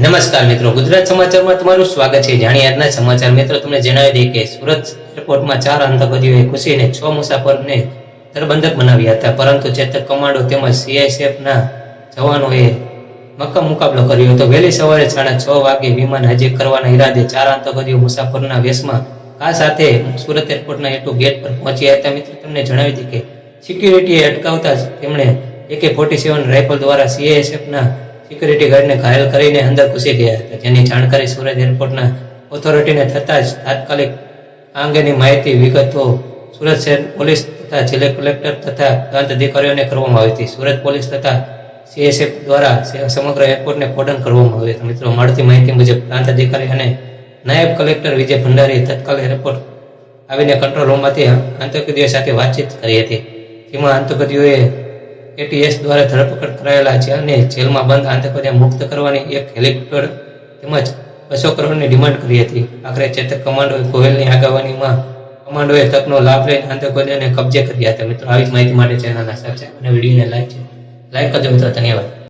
નમસ્કાર મિત્રો, ગુજરાત સમાચારમાં તમારું સ્વાગત છે. જાણી આજના સમાચાર. મિત્રો, તમને જણાવી દઈએ કે સુરત એરપોર્ટમાં ચાર આતંકવાદીઓએ ઘૂસીને છ મુસાફરને દરબંધક બનાવ્યા હતા. પરંતુ ચેતક કમાન્ડો તેમજ સીઆઈએસએફના જવાનોએ મક્કમ મુકાબલો કર્યો હતો. વહેલી સવારે સાડા છ વાગે વિમાન હાજર કરવાના ઈરાદે ચાર આતંકવાદીઓ મુસાફરના વેશમાં આ સાથે સુરત એરપોર્ટના એટુ ગેટ પર પહોંચ્યા હતા. મિત્રો, તમને જણાવી દઈએ કે સિક્યુરિટીએ અટકાવતા તેમણે એકે ફોર્ટી સેવન રાઇફલ દ્વારા સીએએસએફના સિક્યુરિટી ગાર્ડને ઘાયલ કરીને અંદર ઘૂસી ગયા હતા. જેની જાણકારી સુરત એરપોર્ટના ઓથોરિટીને થતાં જ તાત્કાલિક આ અંગેની માહિતી, વિગતો સુરત શહેર પોલીસ તથા જિલ્લા કલેક્ટર તથા પ્રાંત અધિકારીઓને કરવામાં આવી હતી. સુરત પોલીસ તથા સીએસએફ દ્વારા સમગ્ર એરપોર્ટને કોર્ડન કરવામાં આવ્યું હતું. મિત્રો, મળતી માહિતી મુજબ પ્રાંત અધિકારી અને નાયબ કલેક્ટર વિજય ભંડારીએ તત્કાલ એરપોર્ટ આવીને કંટ્રોલ રૂમમાંથી આતંકવાદીઓ સાથે વાતચીત કરી હતી. જેમાં આતંકવાદીઓએ એટીએસ દ્વારા ધરપકડ કરાયેલા છે અને જેલમાં બંધ આતંકવાદીઓ મુક્ત કરવાની એક હેલિકોપ્ટર તેમજ બસો કરોડની ડિમાન્ડ કરી હતી. આખરે ચેતક કમાન્ડોએ ગોહિલની આગેવાનીમાં કમાન્ડોએ તકનો લાભ લઈ આતંકવાદીઓને કબજે કર્યા હતા. મિત્રો, આવી જ માહિતી માટે ચેનલના સબસ્ક્રાઈબ અને વિડીયોને લાઈક લાઈક કરજો મિત્રો, ધન્યવાદ.